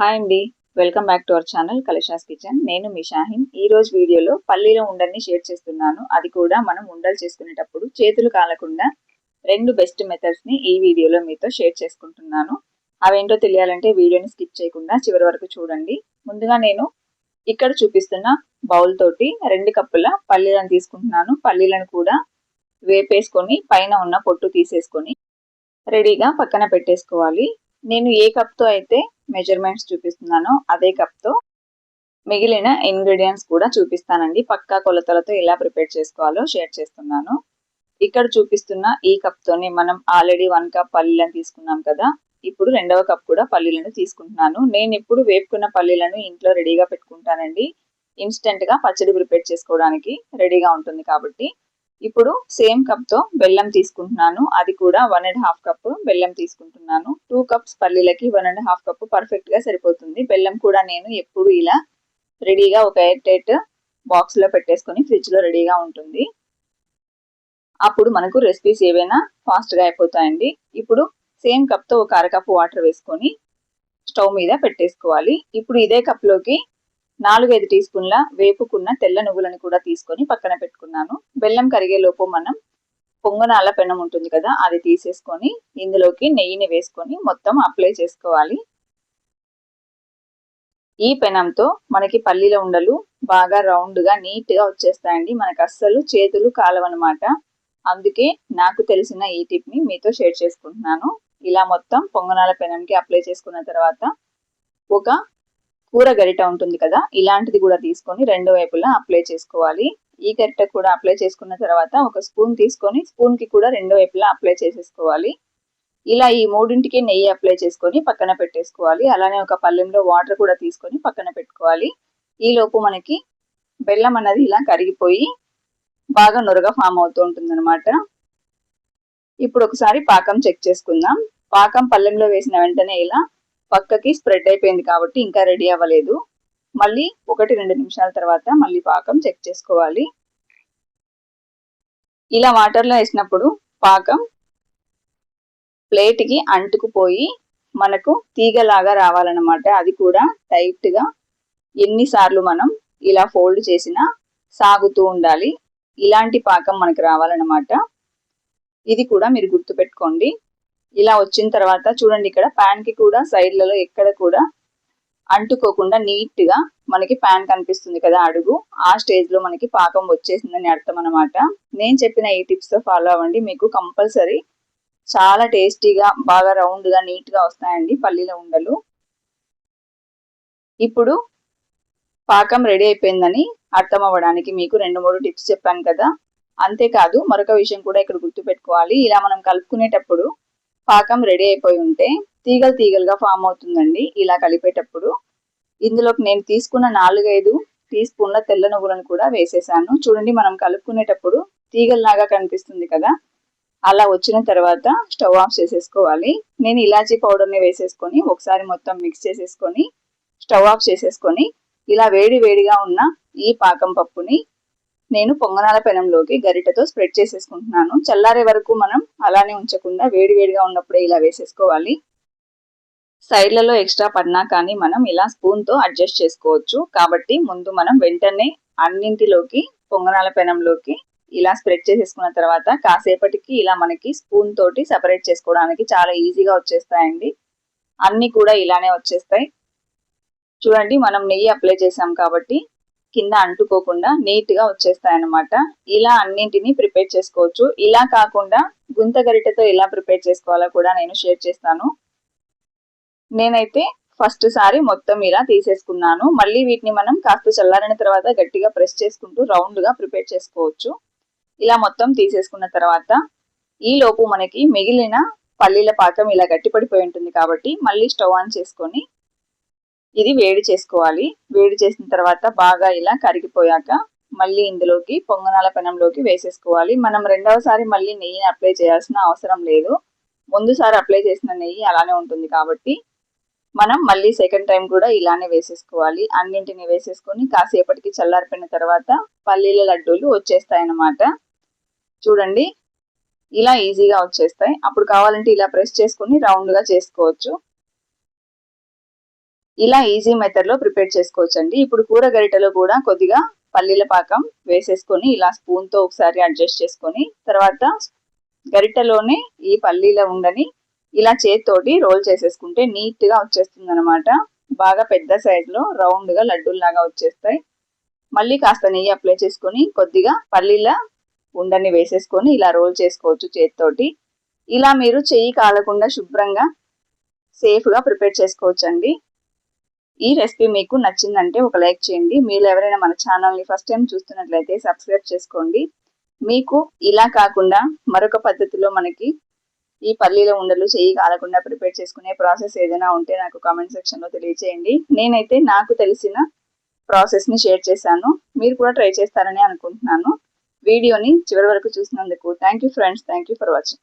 Hi అండి. Welcome back to our channel కలిషాస్ kitchen. నేను మీ షాహిన్. ఈ రోజు వీడియోలో పల్లీలో ఉండల్ని షేర్ చేస్తున్నాను. అది కూడా మనం ఉండలు చేసుకునేటప్పుడు చేతులు కాలకుండా రెండు బెస్ట్ మెథడ్స్ని ఈ వీడియోలో మీతో షేర్ చేసుకుంటున్నాను. అవేంటో తెలియాలంటే వీడియోని స్కిప్ చేయకుండా చివరి వరకు చూడండి. ముందుగా నేను ఇక్కడ చూపిస్తున్న బౌల్ తోటి రెండు కప్పుల పల్లీలను తీసుకుంటున్నాను. పల్లీలను కూడా వేపేసుకొని పైన ఉన్న పొట్టు తీసేసుకొని రెడీగా పక్కన పెట్టేసుకోవాలి. నేను ఏ కప్తో అయితే మెజర్మెంట్స్ చూపిస్తున్నానో అదే కప్తో మిగిలిన ఇంగ్రీడియంట్స్ కూడా చూపిస్తానండి. పక్కా కొలతలతో ఎలా ప్రిపేర్ చేసుకోవాలో షేర్ చేస్తున్నాను. ఇక్కడ చూపిస్తున్న ఈ కప్తోనే మనం ఆల్రెడీ వన్ కప్ పల్లీలను తీసుకున్నాం కదా ఇప్పుడు రెండవ కప్ కూడా పల్లీలను తీసుకుంటున్నాను. నేను ఇప్పుడు వేపుకున్న పల్లీలను ఇంట్లో రెడీగా పెట్టుకుంటానండి. ఇన్స్టెంట్గా పచ్చడి ప్రిపేర్ చేసుకోవడానికి రెడీగా ఉంటుంది కాబట్టి ఇప్పుడు సేమ్ కప్తో బెల్లం తీసుకుంటున్నాను. అది కూడా వన్ అండ్ హాఫ్ కప్ బెల్లం తీసుకుంటున్నాను. టూ కప్స్ పల్లీలకి వన్ అండ్ హాఫ్ కప్ పర్ఫెక్ట్గా సరిపోతుంది. బెల్లం కూడా నేను ఎప్పుడు ఇలా రెడీగా ఒక ఎయిర్ టైట్ బాక్స్లో పెట్టేసుకొని ఫ్రిడ్జ్లో రెడీగా ఉంటుంది. అప్పుడు మనకు రెసిపీస్ ఏవైనా ఫాస్ట్గా అయిపోతాయండి. ఇప్పుడు సేమ్ కప్తో ఒక అరకప్పు వాటర్ వేసుకొని స్టవ్ మీద పెట్టేసుకోవాలి. ఇప్పుడు ఇదే కప్లోకి నాలుగైదు టీ స్పూన్ల వేపుకున్న తెల్ల నువ్వులను కూడా తీసుకొని పక్కన పెట్టుకున్నాను. బెల్లం కరిగేలోపు మనం పొంగనాల పెనం ఉంటుంది కదా అది తీసేసుకొని ఇందులోకి నెయ్యిని వేసుకొని మొత్తం అప్లై చేసుకోవాలి. ఈ పెనంతో మనకి పల్లీల ఉండలు బాగా రౌండ్గా నీట్గా వచ్చేస్తాయండి. మనకు అస్సలు చేతులు కాలవన్నమాట. అందుకే నాకు తెలిసిన ఈ టిప్ని మీతో షేర్ చేసుకుంటున్నాను. ఇలా మొత్తం పొంగనాల పెనంకి అప్లై చేసుకున్న తర్వాత ఒక కూర గరిట ఉంటుంది కదా ఇలాంటిది కూడా తీసుకొని రెండు వైపులా అప్లై చేసుకోవాలి. ఈ గరిట కూడా అప్లై చేసుకున్న తర్వాత ఒక స్పూన్ తీసుకొని స్పూన్కి కూడా రెండు వైపులా అప్లై చేసేసుకోవాలి. ఇలా ఈ మూడింటికి నెయ్యి అప్లై చేసుకొని పక్కన పెట్టేసుకోవాలి. అలానే ఒక పల్లెంలో వాటర్ కూడా తీసుకొని పక్కన పెట్టుకోవాలి. ఈ లోపు మనకి బెల్లం అన్నది ఇలా కరిగిపోయి బాగా నొరగా ఫామ్ అవుతూ ఉంటుంది అనమాట ఇప్పుడు ఒకసారి పాకం చెక్ చేసుకుందాం. పాకం పల్లెంలో వేసిన వెంటనే ఇలా పక్కకి స్ప్రెడ్ అయిపోయింది కాబట్టి ఇంకా రెడీ అవ్వలేదు. మళ్ళీ ఒకటి రెండు నిమిషాల తర్వాత మళ్ళీ పాకం చెక్ చేసుకోవాలి. ఇలా వాటర్లో వేసినప్పుడు పాకం ప్లేట్కి అంటుకుపోయి మనకు తీగలాగా రావాలన్నమాట. అది కూడా టైట్గా ఎన్నిసార్లు మనం ఇలా ఫోల్డ్ చేసినా సాగుతూ ఉండాలి. ఇలాంటి పాకం మనకు రావాలన్నమాట. ఇది కూడా మీరు గుర్తుపెట్టుకోండి. ఇలా వచ్చిన తర్వాత చూడండి ఇక్కడ ప్యాన్కి కూడా సైడ్లలో ఎక్కడ కూడా అంటుకోకుండా నీట్గా మనకి ప్యాన్ కనిపిస్తుంది కదా అడుగు. ఆ స్టేజ్లో మనకి పాకం వచ్చేసిందని అర్థం అనమాట నేను చెప్పిన ఈ టిప్స్తో ఫాలో అవ్వండి. మీకు కంపల్సరీ చాలా టేస్టీగా బాగా రౌండ్గా నీట్గా వస్తాయండి పల్లీల ఉండలు. ఇప్పుడు పాకం రెడీ అయిపోయిందని అర్థం అవ్వడానికి మీకు రెండు మూడు టిప్స్ చెప్పాను కదా. అంతేకాదు మరొక విషయం కూడా ఇక్కడ గుర్తు పెట్టుకోవాలి ఇలా మనం కలుపుకునేటప్పుడు పాకం రెడీ అయిపోయి ఉంటే తీగలు తీగలుగా ఫామ్ అవుతుందండి ఇలా కలిపేటప్పుడు. ఇందులోకి నేను తీసుకున్న నాలుగైదు టీ స్పూన్ల తెల్ల నువ్వులను కూడా వేసేసాను. చూడండి మనం కలుపుకునేటప్పుడు తీగల్లాగా కనిపిస్తుంది కదా. అలా వచ్చిన తర్వాత స్టవ్ ఆఫ్ చేసేసుకోవాలి. నేను ఇలాచీ పౌడర్ని వేసేసుకొని ఒకసారి మొత్తం మిక్స్ చేసేసుకొని స్టవ్ ఆఫ్ చేసేసుకొని ఇలా వేడి వేడిగా ఉన్న ఈ పాకం పప్పుని నేను పొంగనాల పెనంలోకి గరిటతో స్ప్రెడ్ చేసేసుకుంటున్నాను. చల్లారే వరకు మనం అలానే ఉంచకుండా వేడి వేడిగా ఉన్నప్పుడే ఇలా వేసేసుకోవాలి. సైడ్లలో ఎక్స్ట్రా పడినా కానీ మనం ఇలా స్పూన్తో అడ్జస్ట్ చేసుకోవచ్చు. కాబట్టి ముందు మనం వెంటనే అన్నింటిలోకి పొంగనాల పెనంలోకి ఇలా స్ప్రెడ్ చేసేసుకున్న తర్వాత కాసేపటికి ఇలా మనకి స్పూన్ తోటి సపరేట్ చేసుకోవడానికి చాలా ఈజీగా వచ్చేస్తాయండి. అన్ని కూడా ఇలానే వచ్చేస్తాయి. చూడండి మనం నెయ్యి అప్లై చేసాం కాబట్టి కింద అంటుకోకుండా నీట్గా వచ్చేస్తాయి అనమాట ఇలా అన్నింటినీ ప్రిపేర్ చేసుకోవచ్చు. ఇలా కాకుండా గుంత గరిటెతో ఎలా ప్రిపేర్ చేసుకోవాలో కూడా నేను షేర్ చేస్తాను. నేనైతే ఫస్ట్ సారి మొత్తం ఇలా తీసేసుకున్నాను. మళ్ళీ వీటిని మనం కాస్త చల్లారిన తర్వాత గట్టిగా ప్రెస్ చేసుకుంటూ రౌండ్గా ప్రిపేర్ చేసుకోవచ్చు. ఇలా మొత్తం తీసేసుకున్న తర్వాత ఈ లోపు మనకి మిగిలిన పల్లీల పాకం ఇలా గట్టిపడిపోయి ఉంటుంది కాబట్టి మళ్ళీ స్టవ్ ఆన్ చేసుకొని ఇది వేడి చేసుకోవాలి. వేడి చేసిన తర్వాత బాగా ఇలా కరిగిపోయాక మళ్ళీ ఇందులోకి పొంగనాల పెనంలోకి వేసేసుకోవాలి. మనం రెండవసారి మళ్ళీ నెయ్యిని అప్లై చేయాల్సిన అవసరం లేదు. ముందుసారి అప్లై చేసిన నెయ్యి అలానే ఉంటుంది కాబట్టి మనం మళ్ళీ సెకండ్ టైం కూడా ఇలానే వేసేసుకోవాలి. అన్నింటిని వేసేసుకొని కాసేపటికి చల్లారిపోయిన తర్వాత పల్లీల లడ్డూలు వచ్చేస్తాయన్నమాట. చూడండి ఇలా ఈజీగా వచ్చేస్తాయి. అప్పుడు కావాలంటే ఇలా ప్రెస్ చేసుకుని రౌండ్గా చేసుకోవచ్చు. ఇలా ఈజీ మెథడ్లో ప్రిపేర్ చేసుకోవచ్చండి. ఇప్పుడు కూర గరిటెలో కూడా కొద్దిగా పల్లీల పాకం వేసేసుకొని ఇలా స్పూన్తో ఒకసారి అడ్జస్ట్ చేసుకొని తర్వాత గరిటెలోనే ఈ పల్లీల ఉండని ఇలా చేతితోటి రోల్ చేసేసుకుంటే నీట్గా వచ్చేస్తుంది అనమాట బాగా పెద్ద సైజ్లో రౌండ్గా లడ్డూల్లాగా వచ్చేస్తాయి. మళ్ళీ కాస్త నెయ్యి అప్లై చేసుకొని కొద్దిగా పల్లీల ఉండని వేసేసుకొని ఇలా రోల్ చేసుకోవచ్చు చేతితోటి. ఇలా మీరు చెయ్యి కాలకుండా శుభ్రంగా సేఫ్గా ప్రిపేర్ చేసుకోవచ్చండి. ఈ రెసిపీ మీకు నచ్చిందంటే ఒక లైక్ చేయండి. మీరు ఎవరైనా మన ఛానల్ని ఫస్ట్ టైం చూస్తున్నట్లయితే సబ్స్క్రైబ్ చేసుకోండి. మీకు ఇలా కాకుండా మరొక పద్ధతిలో మనకి ఈ పల్లీల ఉండలు చేయి కాలకుండా ప్రిపేర్ చేసుకునే ప్రాసెస్ ఏదైనా ఉంటే నాకు కామెంట్ సెక్షన్లో తెలియచేయండి. నేనైతే నాకు తెలిసిన ప్రాసెస్ని షేర్ చేశాను. మీరు కూడా ట్రై చేస్తారని అనుకుంటున్నాను. వీడియోని చివరి వరకు చూసినందుకు thank you friends. Thank you for watching.